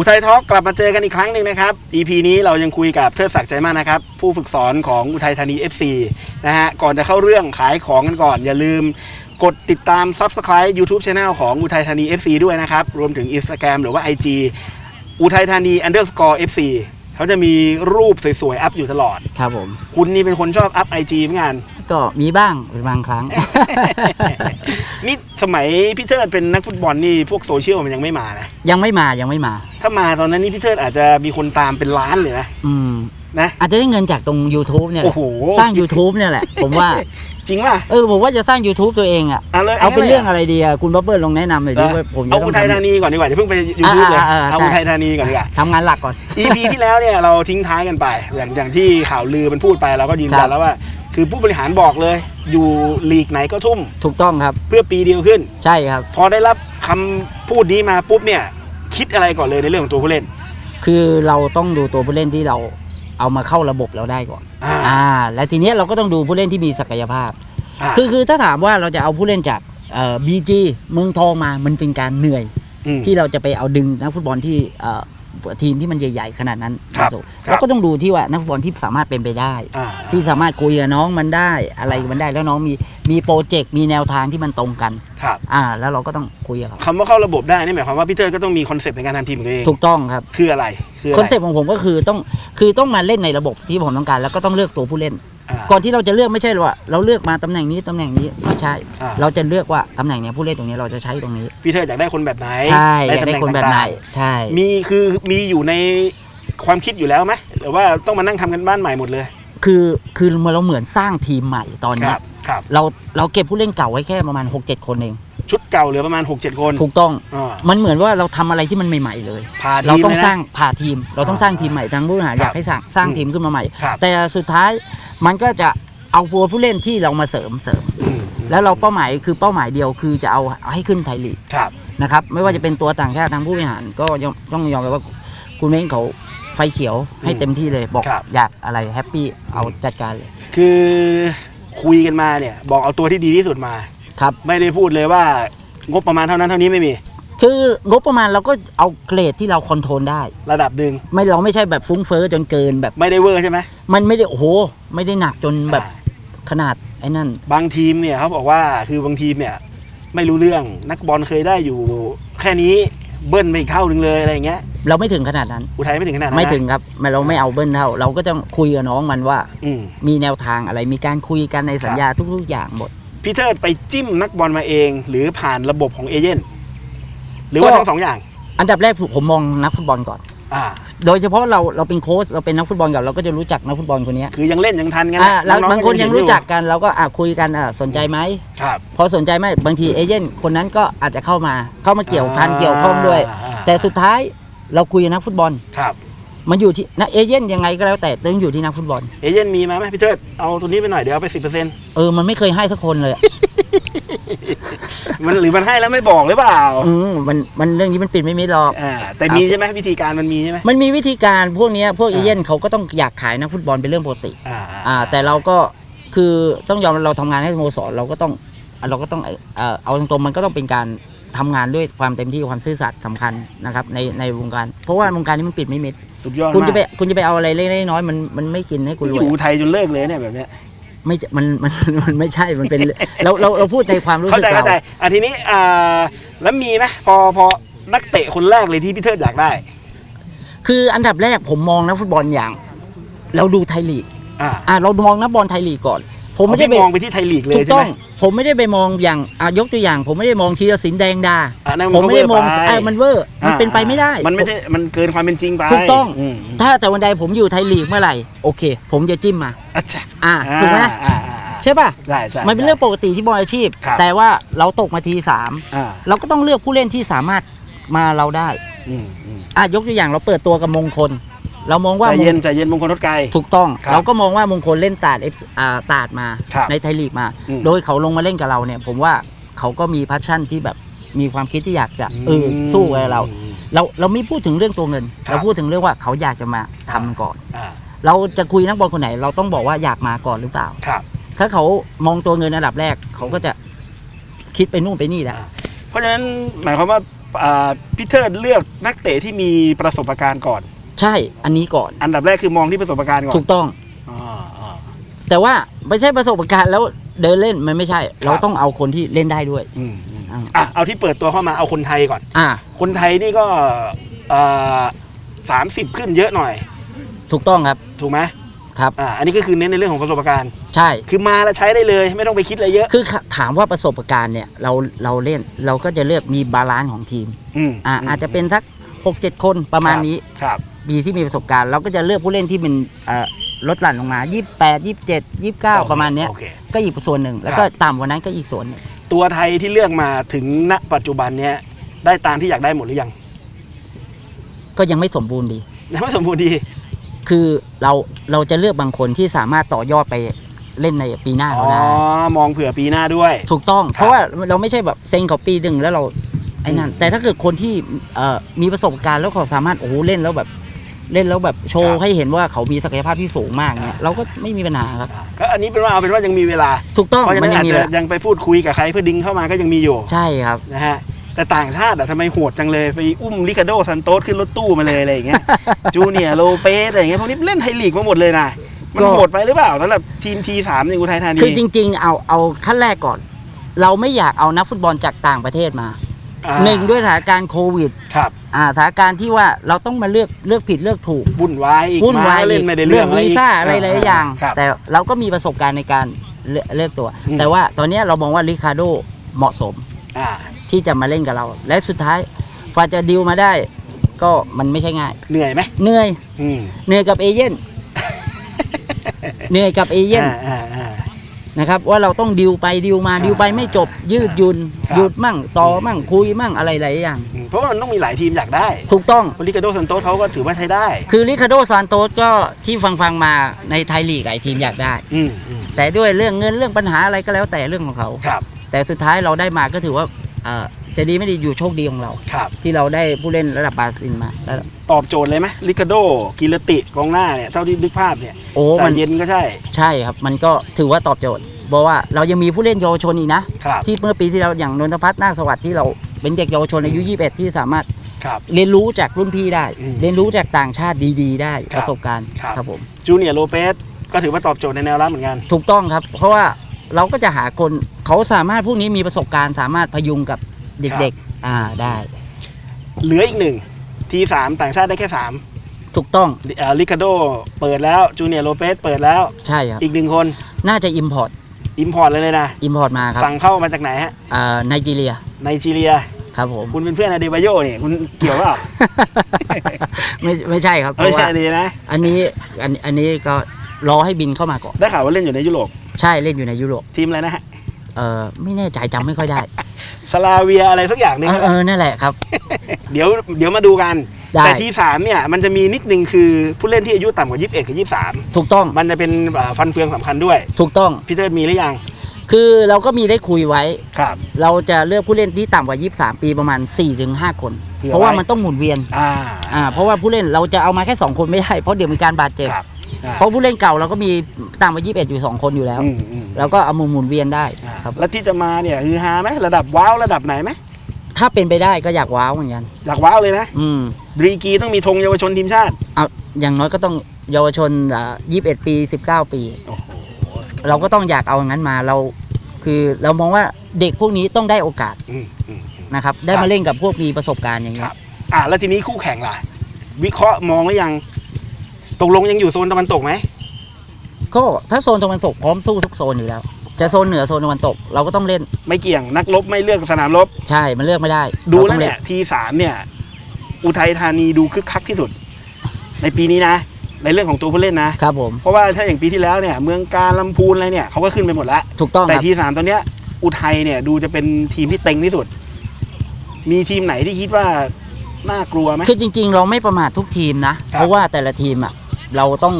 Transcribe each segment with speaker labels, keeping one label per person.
Speaker 1: อุทัยทอล์กกลับมาเจอกันอีกครั้งหนึ่งนะครับ EP นี้เรายังคุยกับเทิดศักดิ์ใจมากนะครับ ผู้ฝึกสอนของอุทัยธานี FC นะฮะ ก่อนจะเข้าเรื่องขายของกันก่อน อย่าลืมกดติดตาม Subscribe YouTube Channel ของอุทัยธานี FC ด้วยนะครับ รวมถึง Instagram หรือว่า IG อุทัยธานี underscore FC เขาจะมีรูปสวยๆ อัพอยู่ตลอด
Speaker 2: ครับผม
Speaker 1: คุณนี่เป็นคนชอบอัพ IG เหมือนกัน
Speaker 2: ก็มีบ้างเป็นบางครั้ง
Speaker 1: นี่สมัยพี่เทิดเป็นนักฟุตบอลนี่พวกโซเชียลมันยังไม่มานะ
Speaker 2: ยังไม่มายังไม่มา
Speaker 1: ถ้ามาตอนนั้นนี่พี่เทิดอาจจะมีคนตามเป็นล้านเลยนะ
Speaker 2: อืม
Speaker 1: นะ
Speaker 2: อาจจะได้เงินจากตรง YouTube เนี่ยแห
Speaker 1: โอ้
Speaker 2: ละ
Speaker 1: โห
Speaker 2: สร้าง YouTube เนี่ยแหละ ผมว่า
Speaker 1: จริงป่ะ
Speaker 2: เออผมว่าจะสร้าง YouTube ตัวเองอะ
Speaker 1: เอาเลย
Speaker 2: เอาเป็นเรื่องอะไรดีอะ คุณบ๊อบเบิ้ลลองแนะนำหน่อยดิว่าผมจะ
Speaker 1: เอา
Speaker 2: ต้อ
Speaker 1: อุ
Speaker 2: ง
Speaker 1: ทัยธา
Speaker 2: ทำ
Speaker 1: นีก่อนดีกว่าอย่าเพิ่งไปยูทูบเลย
Speaker 2: อ่าอ่าอ่า
Speaker 1: เอา
Speaker 2: ใช่
Speaker 1: อุทัยธานีก่อนดีกว่า
Speaker 2: ทำงานหลักก่อน
Speaker 1: EP ที่แล้วเนี่ยเราทิ้งท้ายกันไปอย่างอย่างที่ข่าวลือมันพูดไปเราก็ยืน
Speaker 2: ครั
Speaker 1: ยัน
Speaker 2: บ
Speaker 1: แล้วว่า คือผู้บริหารบอกเลย อยู่ลีกไหนก็ทุ่ม
Speaker 2: ถูกต้องครับ
Speaker 1: เพื่อปีเดียวขึ้น
Speaker 2: ใช่ครับ
Speaker 1: พอได้รับคำพูดนี้มาปุ๊บเนี่ย คิดอะไรก่อนเลยในเรื่องของตัวผู้เล่น
Speaker 2: คือเราต้องดูตัวผู้เล่นที่เราเอามาเข้าระบบเราได้ก่อน
Speaker 1: อ่า
Speaker 2: อ่า และทีเนี้ยเราก็ต้องดูผู้เล่นที่มีศักยภาพาคือคือถ้าถามว่าเราจะเอาผู้เล่นจากเอ่อบีจีเมืองทองมา มันเป็นการเหนื่อย
Speaker 1: ม
Speaker 2: ที่เราจะไปเอาดึงนักฟุตบอลที่เอ่อ ทีมที่มันใหญ่ๆขนาดนั้น
Speaker 1: ครับ
Speaker 2: มาสู่
Speaker 1: ครับ
Speaker 2: เราก็ต้องดูที่ว่านักฟุตบอลที่สามารถเป็นไปได้
Speaker 1: อ่า
Speaker 2: ที่สามารถคุยกับน้องมันได้อะไรกับมันได้แล้วน้องมีมีโปรเจกต์มีแนวทางที่มันตรงกัน
Speaker 1: ครับ
Speaker 2: อ่า แล้วเราก็ต้องคุยกับเขา
Speaker 1: คำว่าเข้าระบบได้นี่หมายความว่าพี่เทิดก็ต้องมีคอนเซปต์ในการทำทีมของตัวเอง
Speaker 2: ถูกต้องครับ
Speaker 1: คืออะไร คือ
Speaker 2: คอนเซ็ปต์ของผมก็คือต้องคือต้องมาเล่นในระบบที่ผมต้องการ แล้วก็ต้องเลือกตัวผู้เล่น
Speaker 1: อ่า
Speaker 2: ก่อนที่เราจะเลือกไม่ใช่ว่า เราเลือกมาตำแหน่งนี้ตำแหน่งนี้ไม่ใช่
Speaker 1: อ่า
Speaker 2: เราจะเลือกว่าตำแหน่งเนี้ยผู้เล่นตรงนี้เราจะใช้ตรงนี้
Speaker 1: พี่เทิดอยากได้คนแบบไหน
Speaker 2: ใช่อยาก
Speaker 1: ตำ
Speaker 2: ได้
Speaker 1: แหน่ง
Speaker 2: คนแบบไหน
Speaker 1: ต่าง
Speaker 2: ใช่
Speaker 1: ๆมีคือมีอยู่ในความคิดอยู่แล้วไหมหรือว่าต้องมานั่งทำกันบ้านใหม่หมดเลย
Speaker 2: คือคือเราเหมือนสร้างทีมใหม่ตอน
Speaker 1: ค
Speaker 2: เนี้
Speaker 1: รั
Speaker 2: ย
Speaker 1: บ ครับ
Speaker 2: เราเราเก็บผู้เล่นเก่าไว้แค่ประมาณ 6-7 คนเอง
Speaker 1: ชุดเก่าเหลือประมาณ 6-7 คน
Speaker 2: ถูกต้อง
Speaker 1: อ่า
Speaker 2: มันเหมือนว่าเราทำอะไรที่มันใหม่ ๆ เลย
Speaker 1: พาทีม
Speaker 2: เราต้อง
Speaker 1: ลยนะ
Speaker 2: สร้างผ่าทีม เราต้องสร้างทีมใหม่ทางผู้บริหาร
Speaker 1: ครับ
Speaker 2: อยากให้สร้างสร้าง
Speaker 1: อืม
Speaker 2: ทีมขึ้นมาใหม่
Speaker 1: ครับ
Speaker 2: แต่สุดท้ายมันก็จะเอาตัวผู้เล่นที่เรามาเสริมเสริม
Speaker 1: อืม
Speaker 2: แล้วเราเป้าหมายคือเป้าหมายเดียวคือจะเอาเอาให้ขึ้นไทยลีก
Speaker 1: ครับ
Speaker 2: นะครับไม่ว่าจะเป็นตัวต่างชาติทางผู้บริหารก็ยอมต้องยอมรับว่าคุณเม้งเขาไฟเขียวให้เต็มที่เลยบอก
Speaker 1: ครับ
Speaker 2: อยากอะไรแฮปปี้เอาจัดการเลย
Speaker 1: คือคุยกันมาเนี่ย บอกเอาตัวที่ดีที่สุดมา
Speaker 2: ครับ
Speaker 1: ไม่ได้พูดเลยว่างบประมาณเท่านั้นเท่านี้ไม่มี
Speaker 2: คืองบประมาณเราก็เอาเกรดที่เราคอนโทรลได้
Speaker 1: ระดับหนึ่ง
Speaker 2: ไม่เราไม่ใช่แบบฟุ้งเฟ้อจนเกินแบบ
Speaker 1: ไม่ได้เวอร์ใช่ไหม
Speaker 2: มันไม่ได้โอ้โห ไม่ได้หนักจนแบบ
Speaker 1: อ่า
Speaker 2: ขนาดไอ้นั่น
Speaker 1: บางทีมเนี่ยเขาบอกว่าคือบางทีมเนี่ยไม่รู้เรื่องนักบอลเคยได้อยู่แค่นี้เบิ้ลไปอีกเท่าหนึงเลยอะไรอย่างเงี้ย
Speaker 2: เราไม่ถึงขนาดนั้น
Speaker 1: อุทัยไม่ถึงขนาดนั้น
Speaker 2: ไม่
Speaker 1: นะ
Speaker 2: ถึงครับไม่เราไม่เอาเบิ้ลเท่า เราก็ต้องคุยกับน้องมันว่า
Speaker 1: อืม
Speaker 2: มีแนวทางอะไรมีการคุยกันในสัญญาทุกๆอย่างหมด
Speaker 1: พี่เทิดไปจิ้มนักบอลมาเอง หรือผ่านระบบของเอเย่นหรือว่า
Speaker 2: ก็
Speaker 1: ทั้งสองอย่าง
Speaker 2: อันดับแรกผมมองนักฟุตบอลก่อน
Speaker 1: อ่า
Speaker 2: โดยเฉพาะเราเราเป็นโค้ชเราเป็นนักฟุตบอลกับเราก็จะรู้จักนักฟุตบอลคนเนี้ย
Speaker 1: คือยังเล่นยังทันกัน
Speaker 2: อ่า
Speaker 1: นะ
Speaker 2: แล้ว
Speaker 1: องๆ
Speaker 2: บางคนยังรู้จัก
Speaker 1: เห็อ
Speaker 2: กันเราก็อะคุยกันอะสนใจไหม
Speaker 1: ครับ
Speaker 2: พอสนใจไหมบางทีเอเย่นคนนั้นก็อาจจะเข้ามาเข้ามาเกี่ยวพัน
Speaker 1: อ่า
Speaker 2: เกี่ยวข้องด้วย
Speaker 1: อ่า
Speaker 2: แต่สุดท้ายเราคุยกับนักฟุตบอล
Speaker 1: ครับ
Speaker 2: มันอยู่ที่นะเอเย่นยังไงก็แล้วแต่ต้องอยู่ที่นักฟุตบอล
Speaker 1: เอเย่นมีมาไหมพี่เทิดเอาตัวนี้ไปหน่อยเดี๋ยวเอาไปสิบเปอร์เซ็นต์
Speaker 2: เออมันไม่เคยให้สักคนเลย
Speaker 1: มันหรือมันให้แล้วไม่บอกหรือเปล่า
Speaker 2: อืมมันมันเรื่องนี้มันปิดไม่มิดหรอก
Speaker 1: อ่าแต่มีใช่ไหมวิธีการมันมีใช่ไหม
Speaker 2: มันมีวิธีการพวกเนี้ยพวกเอ
Speaker 1: อ่า
Speaker 2: เย่นเขาก็ต้องอยากขายนักฟุตบอลเป็นเรื่องปกติ
Speaker 1: อ่า
Speaker 2: อ่า แต่เราก็คือต้องยอมเราทำงานให้สโมสรเราก็ต้องเราก็ต้องเอ่อเอาตรงๆมันก็ต้องเป็นการทำงานด้วยความเต็มที่ความซื่อสัตย์สำคัญนะครับในในวงการ เพราะว่าวงการนี้มันปิดไม่มิด
Speaker 1: สุดยอด
Speaker 2: คุณจะไป
Speaker 1: มาก
Speaker 2: คุณจะไปเอาอะไรเล็กๆน้อยๆมันมันไม่กินให้คุณร
Speaker 1: อ
Speaker 2: วย
Speaker 1: ยู่ไทยจนเลิกเลยเนี่ยแบบเนี้ย
Speaker 2: ไม่จะมันมันมันไม่ใช่มันเป็นเราเราเราพูดในความรู้
Speaker 1: เข้า
Speaker 2: สึก
Speaker 1: ใจ
Speaker 2: เรา
Speaker 1: เข้าใจอะทีนี้อ่าแล้วมีไหมพอพอนักเตะคนแรกเลยที่พี่เทิดอยากได้
Speaker 2: คืออันดับแรกผมมองนักฟุตบอลอย่าง เราดูไทยลีก
Speaker 1: อ่า
Speaker 2: อ่าเรามองนักบอลไทยลีกก่อน ผมไม่ได้
Speaker 1: พี่
Speaker 2: ไป
Speaker 1: มองไปที่ไทยลีกเลย
Speaker 2: ถูก
Speaker 1: ใช่
Speaker 2: ต้
Speaker 1: ไห
Speaker 2: อ
Speaker 1: ม
Speaker 2: งผมไม่ได้ไปมองอย่างอะยกตัวอย่าง ผมไม่ได้มองทีรศิลป์แดงดา
Speaker 1: อะนั่น
Speaker 2: ผมไม่ได้มอง
Speaker 1: ก็เวร์ป
Speaker 2: เออมันเวอร์มันเป็นไปไม่ได้
Speaker 1: มันไม่ใช่ มันเกินความเป็นจริงไป
Speaker 2: ถูกต้อง
Speaker 1: ม
Speaker 2: ถ้าแต่วันใดผมอยู่ไทยลีกเมื่อไหร่ โอเค ผมจะจิ้มมา
Speaker 1: อะจ้ะ
Speaker 2: อ่าถูกไหม
Speaker 1: อ่าอ่าอ่า
Speaker 2: ใช่ป่ะ
Speaker 1: ได้ใช่
Speaker 2: มันเป็นเรื่องปกติที่บอลอาชีพ
Speaker 1: ครับ
Speaker 2: แต่ว่าเราตกมาทีสาม
Speaker 1: อ่า
Speaker 2: เราก็ต้องเลือกผู้เล่นที่สามารถมาเราได้
Speaker 1: อืมอืม
Speaker 2: อะยกตัวอย่างเราเปิดตัวกับมงคล เรามองว่า
Speaker 1: ใจ
Speaker 2: มง
Speaker 1: เย็นใจเย็นมงคลทศไกล
Speaker 2: ถูกต้อง
Speaker 1: ครับ
Speaker 2: เราก็มองว่ามงคลเล่นตาดเอฟอ่าตาดมา
Speaker 1: ครับ
Speaker 2: ในไทยลีกมา
Speaker 1: อืม
Speaker 2: โดยเขาลงมาเล่นกับเราเนี่ย ผมว่าเขาก็มีพัชชั่นที่แบบมีความคิดที่อยากจะเออสู้กับเรา เราเราไม่พูดถึงเรื่องตัวเงิน
Speaker 1: ครับ
Speaker 2: เราพูดถึงเรื่องว่าเขาอยากจะมาทำก่อน
Speaker 1: อ่า
Speaker 2: เราจะคุยนักบอลคนไหน เราต้องบอกว่าอยากมาก่อนหรือเปล่า
Speaker 1: ครับ
Speaker 2: ถ้าเขามองตัวเงินอันดับแรก เขาก็จะคิดไปนู่นไปนี่แหละ
Speaker 1: เพราะฉะนั้นหมายความว่าอ่าพี่เทิดเลือกนักเตะที่มีประสบการณ์ก่อน
Speaker 2: ใช่อันนี้ก่อน
Speaker 1: อันดับแรกคือมองที่ประสบการณ์ก่อน
Speaker 2: ถูกต้อง
Speaker 1: อ๋ออ๋อ
Speaker 2: แต่ว่าไม่ใช่ประสบการณ์แล้วเดินเล่นมันไม่ใช่ เราต้องเอาคนที่เล่นได้ด้วย
Speaker 1: อืมอืม
Speaker 2: อ่า
Speaker 1: อะเอาที่เปิดตัวเข้ามาเอาคนไทยก่อน
Speaker 2: อ่า
Speaker 1: คนไทยนี่ก็สามสิบขึ้นเยอะหน่อย
Speaker 2: ถูกต้องครับ
Speaker 1: ถูกไหม
Speaker 2: ครับ
Speaker 1: อ่า อันนี้ก็คือเน้นในเรื่องของประสบการณ์
Speaker 2: ใช่
Speaker 1: คือมาแล้วใช้ได้เลยไม่ต้องไปคิดอะไรเยอะ
Speaker 2: คือถามว่าประสบการณ์เนี่ยเราเราเล่นเราก็จะเลือกมีบาลานซ์ของทีม
Speaker 1: อืม
Speaker 2: อ่าอาจจะเป็นสักหกเจ็ดคนประมาณนี้
Speaker 1: ครับ
Speaker 2: มีที่มีประสบการณ์เราก็จะเลือกผู้เล่นที่เป็นเอ่อลดหลั่นลงมา 28 27 29 ประมาณเนี้ย
Speaker 1: โอเค
Speaker 2: ก็อีกส่วนหนึ่ง แล้วก็ต่ำกว่านั้นก็อีกส่วนหนึ่ง
Speaker 1: ตัวไทยที่เลือกมาถึงณปัจจุบันเนี้ยได้ตามที่อยากได้หมดหรือยัง
Speaker 2: ก็ยังไม่สมบูรณ์ดี
Speaker 1: ยังไม่สมบูรณ์ดี
Speaker 2: คือเราเราจะเลือกบางคนที่สามารถต่อยอดไปเล่นในปีหน้า
Speaker 1: อ๋
Speaker 2: เรา
Speaker 1: อ
Speaker 2: ได้
Speaker 1: มองเผื่อปีหน้าด้วย
Speaker 2: ถูกต้อง
Speaker 1: ครับ
Speaker 2: เพราะว่าเราไม่ใช่แบบเซ็งเขาปีหนึ่งแล้วเราไอ้นั่น
Speaker 1: อืม
Speaker 2: แต่ถ้าเกิดคนที่เอ่อมีประสบการณ์แล้วเขาสามารถโอ้โหเล่นแล้วแบบ เล่นแล้วแบบโช
Speaker 1: ครั
Speaker 2: ว์
Speaker 1: บ
Speaker 2: ให้เห็นว่าเขามีศักยภาพที่สูงมากเนี่ย
Speaker 1: อ่า
Speaker 2: เราก็ไม่มีปัญหาครับ
Speaker 1: ก็อันนี้เป็นว่าเอาเป็นว่ายังมีเวลา
Speaker 2: ถูกต้อง
Speaker 1: เพราะฉะ
Speaker 2: มั
Speaker 1: นั้นน
Speaker 2: ยัง
Speaker 1: อาจ
Speaker 2: มี
Speaker 1: จะ
Speaker 2: เวลา
Speaker 1: ยังไปพูดคุยกับใครเพื่อดึงเข้ามาก็ยังมีอยู่
Speaker 2: ใช่ครับ
Speaker 1: นะฮะแต่ต่างชาติอะทำไมโหดจังเลย ไปอุ้มลิคาโดซันโตสขึ้นรถตู้มาเลยอะไรอย่างเงี้ย จูเนียร์โลเปสอะไรอย่างเงี้ยพวกนี้เล่นไทยลีกมาหมดเลยนะมัน
Speaker 2: ก็
Speaker 1: โหดไปหรือเปล่าสำหรับทีมทีสามในอุทัยธานี
Speaker 2: คือจริง ๆ เอาเอาขั้นแรกก่อน เราไม่อยากเอานักฟุตบอลจากต่างประเทศมา
Speaker 1: อ่า
Speaker 2: หนึ่งด้วยสถานการณ์โควิด
Speaker 1: ครับ
Speaker 2: อ่าสถานการณ์ที่ว่าเราต้องมาเลือกเลือกผิดเลือกถูก
Speaker 1: วุ่นวายอีก
Speaker 2: วุ่นวาย
Speaker 1: มาเล่นไม่ได้
Speaker 2: เรื่
Speaker 1: เรื่
Speaker 2: อ
Speaker 1: องง
Speaker 2: วี
Speaker 1: ก
Speaker 2: ซ่าอะไรหลายๆอย่าง
Speaker 1: ครับ
Speaker 2: แต่เราก็มีประสบการณ์ในการเลือกเลือกตัว
Speaker 1: อืม
Speaker 2: แต่ว่าตอนเนี้ยเรามองว่าริคาโดเหมาะสม
Speaker 1: อ่า
Speaker 2: ที่จะมาเล่นกับเรา และสุดท้ายฝ่าจะดิวมาได้ ก็มันไม่ใช่ง่าย
Speaker 1: เหนื่อยไหม
Speaker 2: เหนื่อย
Speaker 1: อืม
Speaker 2: เหนื่อยกับเอเย่นเหนื่อยกับเอเย่น
Speaker 1: อ่าอ่าอ่า
Speaker 2: นะครับว่าเราต้องดิวไปดิวมา
Speaker 1: อ่า
Speaker 2: ดิวไปไม่จบยืดหยุน
Speaker 1: ครับ
Speaker 2: หยุดมั่งต่อมั่งคุยมั่งอะไรหลายอย่าง
Speaker 1: อืมเพราะว่ามันต้องมีหลายทีมอยากได้
Speaker 2: ถูกต้อง
Speaker 1: ลิคาโดซันโตสเขาก็ถือว่าใช้ได้
Speaker 2: คือริคาโดซานโตสก็ที่ฟังฟังๆมาในไทยลีกหลายทีมอยากได้
Speaker 1: อืมอืม
Speaker 2: แต่ด้วยเรื่องเงินเรื่องปัญหาอะไรก็แล้วแต่เรื่องของเขา
Speaker 1: ครับ
Speaker 2: แต่สุดท้ายเราได้มาก็ถือว่าเอ่อ จะดีไม่ดีอยู่โชคดีของเรา
Speaker 1: ครับ
Speaker 2: ที่เราได้ผู้เล่นระดับบราซิลมาแล้ว
Speaker 1: ตอบโจทย์เลยไหมลิคาโดกิรติกองหน้าเนี่ยเท่าที่นึกภาพเนี่ย
Speaker 2: โอ้
Speaker 1: ใจ
Speaker 2: มัน
Speaker 1: เย็นก็ใช่
Speaker 2: ใช่ครับ มันก็ถือว่าตอบโจทย์เพราะว่าเรายังมีผู้เล่นเยาวชนอีกนะ
Speaker 1: ครับ
Speaker 2: ที่เมื่อปีที่แล้วอย่างนนทพัฒน์นาคสวัสดิ์ที่เราเป็นเด็กเยาวชนอายุ 21 ที่สามารถ
Speaker 1: ครับ
Speaker 2: เรียนรู้จากรุ่นพี่ได้
Speaker 1: อืม
Speaker 2: เรียนรู้จากต่างชาติดีๆ ได้
Speaker 1: ครับ
Speaker 2: ประสบการณ์
Speaker 1: ครับ
Speaker 2: ครับผม
Speaker 1: จูเนียร์โลเปสก็ถือว่าตอบโจทย์ในแนวรับเหมือนกัน
Speaker 2: ถูกต้องครับ เพราะว่าเราก็จะหาคนเขาสามารถพวกนี้มีประสบการณ์สามารถพยุงกับ เด็กๆ อ่าได้
Speaker 1: เหลืออีกหนึ่งทีสามต่างชาติได้แค่สาม
Speaker 2: ถูกต้อง
Speaker 1: ลิคาโดเปิดแล้วจูเนียร์โลเปสเปิดแล้ว
Speaker 2: ใช่ครับ
Speaker 1: อีกหนึ่งคน
Speaker 2: น่าจะอิมพอร์ต
Speaker 1: อิมพอร์ตเลยเลยนะ
Speaker 2: อิมพอร์ตมาครับ
Speaker 1: สั่งเข้ามาจากไหนฮะ
Speaker 2: อ่าไนจีเรีย
Speaker 1: ไนจีเรีย
Speaker 2: ครับผม
Speaker 1: คุณเป็นเพื่อนอาเดบาโยเนี่ยคุณเกี่ยวเปล่า
Speaker 2: ไม่ไม่ใช่ครับเพ
Speaker 1: ไม่
Speaker 2: ราะ
Speaker 1: ใช่
Speaker 2: ว่า
Speaker 1: ดีนะ
Speaker 2: อันนี้อันอันนี้ก็รอให้บินเข้ามาก่อน
Speaker 1: ได้ข่าวว่าเล่นอยู่ในยุโรป
Speaker 2: ใช่เล่นอยู่ในยุโรป
Speaker 1: ทีมอะไรนะฮะ
Speaker 2: เออไม่แน่ใจจำไม่ค่อยได้
Speaker 1: สลาเวียอะไรสักอย่างหนึง
Speaker 2: เออเออนั่นแหละครับ
Speaker 1: เดี๋ยวเดี๋ยวมาดูกัน
Speaker 2: ได้
Speaker 1: แต่ทีสามเนี่ยมันจะมีนิดนึงคือผู้เล่นที่อายุต่ำกว่า 21 กับ
Speaker 2: ถูกต้อง
Speaker 1: 23มันจะเป็นอ่าฟันเฟืองสำคัญด้วย
Speaker 2: ถูกต้อง
Speaker 1: พี่เติร์ดมีหรือยัง
Speaker 2: คือเราก็มีได้คุยไว้
Speaker 1: ครับ
Speaker 2: เราจะเลือกผู้เล่นที่ต่ำกว่า 23 ปีประมาณ 4-5 คน
Speaker 1: เผื่อ
Speaker 2: เพราะว่า
Speaker 1: ไว้
Speaker 2: มันต้องหมุนเวียน
Speaker 1: อ่า
Speaker 2: อ่าเพราะว่าผู้เล่นเราจะเอามาแค่ 2 คนไม่ได้เพราะเดี๋ยวมีการบาดเจ็บ
Speaker 1: ครับอ่า
Speaker 2: เพราะผู้เล่นเก่าเราก็มีต่ำกว่า 21 อยู่ 2 คนอยู่แล้ว
Speaker 1: อืมอืม
Speaker 2: แล้วก็เอามาหมุนเวียนได้
Speaker 1: อ่า
Speaker 2: ครับ
Speaker 1: แล้วที่จะมาเนี่ยคือฮาไหมระดับว้าวระดับไหนไหม
Speaker 2: ถ้าเป็นไปได้ก็อยากว้าวเหมือนกัน
Speaker 1: อยากว้าวเลยนะ
Speaker 2: อืม
Speaker 1: ดรีกีต้องมีธงเยาวชนทีมชาติ
Speaker 2: เอาอย่างน้อยก็ต้องเยาวชนอ่า21 ปี 19 ปี
Speaker 1: โอ้โห
Speaker 2: เราก็ต้องอยากเอาอย่างนั้นมาเรา คือเรามองว่าเด็กพวกนี้ต้องได้โอกาส
Speaker 1: อืมอืม
Speaker 2: นะครับ ได้
Speaker 1: ครั
Speaker 2: มา
Speaker 1: บ
Speaker 2: เล่นกับพวกมีประสบการณ์อย่าง
Speaker 1: ค
Speaker 2: เงี้
Speaker 1: รั
Speaker 2: ย
Speaker 1: บอ่าแล้วทีนี้คู่แข่งล่ะ วิเคราะห์มองหรือยัง ตกลงยังอยู่โซนตะวันตกไหม
Speaker 2: ก็ถ้าโซนตะวันตกพร้อมสู้ทุกโซนอยู่แล้ว จะโซนเหนือโซนตะวันตกเราก็ต้องเล่น
Speaker 1: ไม่เกี่ยงนักรบไม่เลือกสนามรบ
Speaker 2: ใช่มันเลือกไม่ได้
Speaker 1: ดู
Speaker 2: รา
Speaker 1: แล้
Speaker 2: ต้
Speaker 1: ว
Speaker 2: อง
Speaker 1: เนี่ยทีสามเนี่ย อุทัยธานีดูคึกคักที่สุด ในปีนี้นะ ในเรื่องของตัวผู้เล่นนะ
Speaker 2: ครับผม
Speaker 1: เพราะว่าถ้าอย่างปีที่แล้วเนี่ย เมืองการลำพูนอะไรเนี่ยเขาก็ขึ้นไปหมดแล้ว
Speaker 2: ถูกต้อง
Speaker 1: แต่
Speaker 2: ครับ
Speaker 1: ทีสามตอนเนี้ย อุทัยเนี่ยดูจะเป็นทีมที่เต็งที่สุด มีทีมไหนที่คิดว่าน่ากลัวไหม
Speaker 2: คือจริง ๆ เราไม่ประมาททุกทีมนะ
Speaker 1: ครับ
Speaker 2: เพราะว่าแต่ละทีมอะเราต้อง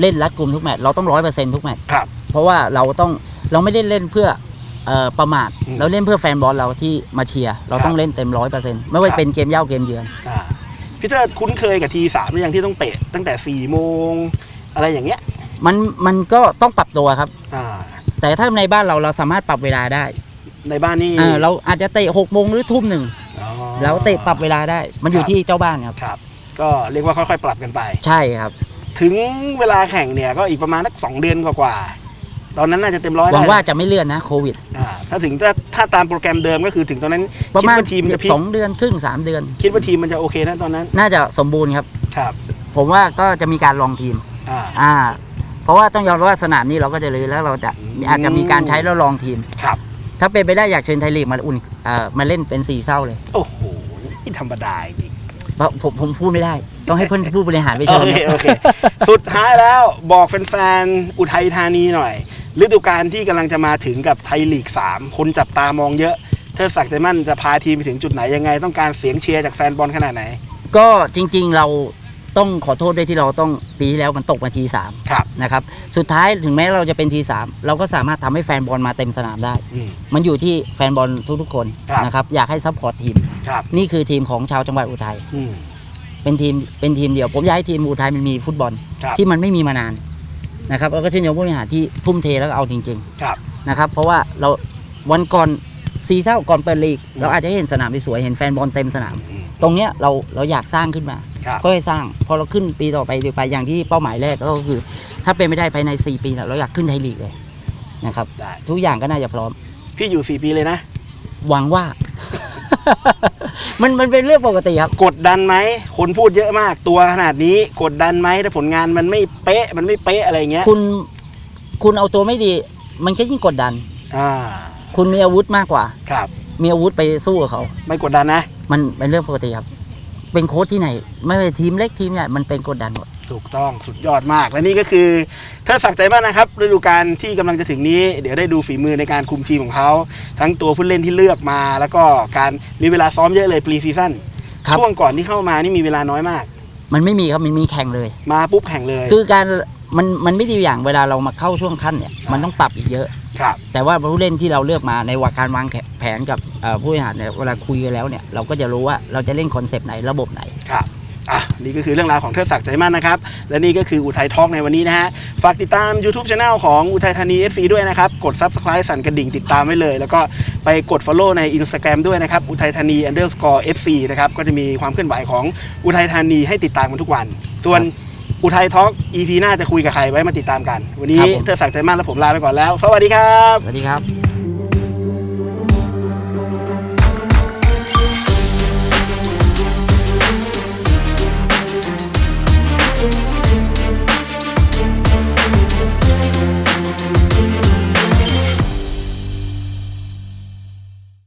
Speaker 2: เล่นรัดกลุ่มทุกแมตช์เราต้องร้อยเปอร์เซ็นต์ทุกแมตช์
Speaker 1: ครับ
Speaker 2: เพราะว่าเราต้อง เราไม่ได้เล่นเพื่อเอ่อประมาท
Speaker 1: อืม
Speaker 2: เราเล่นเพื่อแฟนบอลเราที่มาเชียร์เรา
Speaker 1: ครับ
Speaker 2: ต้องเล่นเต็มร้อยเปอร์เซ็นต์ไม่ว่า
Speaker 1: ครับ
Speaker 2: เป็นเกมเย่าเกมเยือน
Speaker 1: อ่าพี่เทิดคุ้นเคยกับทีสามหรือยังที่ต้องเตะตั้งแต่สี่โมงอะไรอย่างเงี้ย
Speaker 2: มันมันก็ต้องปรับตัวครับ
Speaker 1: อ่า
Speaker 2: แต่ถ้าในบ้านเราเราสามารถปรับเวลาได้
Speaker 1: ในบ้านนี่
Speaker 2: เออเราอาจจะเตะหกโมงหรือทุ่มหนึ่ง
Speaker 1: อ๋อ
Speaker 2: แล้วเตะปรับเวลาได้ มันอยู่
Speaker 1: ครับ
Speaker 2: ที่เจ้าบ้านครับ
Speaker 1: ครับ ก็เรียกว่าค่อยๆ ปรับกันไป
Speaker 2: ใช่ครับ
Speaker 1: ถึงเวลาแข่งเนี่ยก็อีกประมาณสักสองเดือนกว่าๆ ตอนนั้นน่าจะเต็มร้อย
Speaker 2: หวัง
Speaker 1: ได้
Speaker 2: ว่าจะไม่เลื่อนนะโควิด
Speaker 1: อ่าถ้าถึงถ้าถ้าตามโปรแกรมเดิมก็คือถึงตอนนั้น
Speaker 2: ประ
Speaker 1: คิด
Speaker 2: มาณ
Speaker 1: ว่าทีมมันจะพลิก
Speaker 2: สองเดือนครึ่งสามเดือน
Speaker 1: คิดว่าทีมมันจะโอเคนะตอนนั้น
Speaker 2: น่าจะสมบูรณ์ครับ
Speaker 1: ครับ
Speaker 2: ผมว่าก็จะมีการลองทีม
Speaker 1: อ่า
Speaker 2: อ่า เพราะว่าต้องยอมรับว่าสนามนี้เราก็จะเลยแล้วเราจะ
Speaker 1: อืม
Speaker 2: อาจจะมีการใช้แล้วลองทีม
Speaker 1: ครับ
Speaker 2: ถ้าเป็นไปได้อยากเชิญไทยลีกมาอุ่นเอ่อมาเล่นเป็นสี่เศร้าเลย
Speaker 1: โอ้โหนี่ธรรมดาจริง
Speaker 2: เพราะผมผมพูดไม่ได้ ต้องให้เพื่อนผู้บริหารไป
Speaker 1: โอ
Speaker 2: เชิญ
Speaker 1: เค โอเค สุดท้ายแล้วบอกแฟนๆ อุทัยธานีหน่อย ฤดูกาลที่กำลังจะมาถึงกับไทยลีก 3 คนจับตามองเยอะ เทิดศักดิ์ใจมั่นจะพาทีมไปถึงจุดไหนยังไง ต้องการเสียงเชียร์จากแฟนบอลขนาดไหน
Speaker 2: ก็จริงๆเราต้องขอโทษด้วยที่เราต้องปีที่แล้วมันตกมาทีสาม
Speaker 1: ครับ
Speaker 2: นะครับสุดท้ายถึงแม้เราจะเป็นทีสามเราก็สามารถทำให้แฟนบอลมาเต็มสนามได้
Speaker 1: อืม
Speaker 2: มันอยู่ที่แฟนบอลทุกๆคน
Speaker 1: ครับ
Speaker 2: นะครับอยากให้ซัพพอร์ตทีม
Speaker 1: ครับ
Speaker 2: นี่คือทีมของชาวจังหวัดอุทัย
Speaker 1: อืม
Speaker 2: เป็นทีมเป็นทีมเดียว ผมอยากให้ทีมอุทัยมันมีฟุตบอล
Speaker 1: ครับ
Speaker 2: ที่มันไม่มีมานาน นะครับแล้วก็เช่นเดียวกับผู้บริหารที่ทุ่มเทแล้วก็เอาจริง
Speaker 1: ครับ
Speaker 2: ๆนะครับ เพราะว่าเราวันก่อนซีซั่นก่อนเปิดลีก
Speaker 1: อืม
Speaker 2: เราอาจจะเห็นสนามสวยๆเห็นแฟนบอลเต็มสนาม
Speaker 1: อืม
Speaker 2: ตรงเนี้ยเราเราอยากสร้างขึ้นมา
Speaker 1: ครับ
Speaker 2: ก็ให้สร้างพอเราขึ้นปีต่อไปไปอย่างที่เป้าหมายแรกก็คือ ถ้าเป็นไม่ได้ภายใน 4 ปีน่ะเราอยากขึ้นไทยลีกเลยนะครับ
Speaker 1: ได้
Speaker 2: ทุกอย่างก็น่าจะพร้อม
Speaker 1: พี่อยู่ 4 ปีเลยนะ
Speaker 2: หวังว่า มันมันเป็นเรื่องปกติครับ
Speaker 1: กดดันไหมคนพูดเยอะมากตัวขนาดนี้กดดันไหมถ้าผลงานมันไม่เป๊ะมันไม่เป๊ะอะไรเงี้ย
Speaker 2: คุณคุณเอาตัวไม่ดี มันก็ยิ่งกดดัน
Speaker 1: อ่า
Speaker 2: คุณมีอาวุธมากกว่า
Speaker 1: ครับ
Speaker 2: มีอาวุธไปสู้กับเขา
Speaker 1: ไม่กดดันนะ
Speaker 2: มันเป็นเรื่องปกติครับ เป็นโค้ชที่ไหน ไม่ว่าทีมเล็กทีมใหญ่มันเป็นกดดันหมด
Speaker 1: ถูกต้องสุดยอดมาก และนี่ก็คือเธอสักใจมากนะครับฤดูกาลที่กำลังจะถึงนี้ เดี๋ยวได้ดูฝีมือในการคุมทีมของเขา ทั้งตัวผู้เล่นที่เลือกมา แล้วก็การมีเวลาซ้อมเยอะเลยปรีซีซั่น
Speaker 2: ครับ
Speaker 1: ช่วงก่อนที่เข้ามานี่มีเวลาน้อยมาก
Speaker 2: มันไม่มีครับมันมีแข่งเลย
Speaker 1: มาปุ๊บแข่งเลย
Speaker 2: คือการมันมันไม่ดีอย่างเวลาเรามาเข้าช่วงขั้นเนี่ยมันต้องปรับอีกเยอะ
Speaker 1: ครับ
Speaker 2: แต่ว่าผู้เล่นที่เราเลือกมาในวาการวางแผนกับเอ่อ ผู้บริหารเนี่ยเวลาคุยกันแล้วเนี่ยเราก็จะรู้ว่าเราจะเล่นคอนเซปต์ไหนระบบไหน
Speaker 1: ครับอะนี่ก็คือเรื่องราวของเทิดศักดิ์ใจมั่นนะครับ และนี่ก็คืออุทัยทอล์กในวันนี้นะฮะ ฝากติดตาม YouTube Channel ของอุทัยธานี FC ด้วยนะครับ กด Subscribe สั่นกระดิ่งติดตามไว้เลย แล้วก็ไปกด Follow ใน Instagram ด้วยนะครับ อุทัยธานี underscore FC นะครับ ก็จะมีความเคลื่อนไหวของอุทัยธานีให้ติดตามกันทุกวัน ส่วนอุทัยทอล์ก EP หน้าจะคุยกับใครไว้มาติดตามกัน วันนี้
Speaker 2: ครับผม
Speaker 1: เทิดศักดิ์ใจมั่นและผมลาไปก่อนแล้ว สวัสดีครับ
Speaker 2: สวัสดีครับ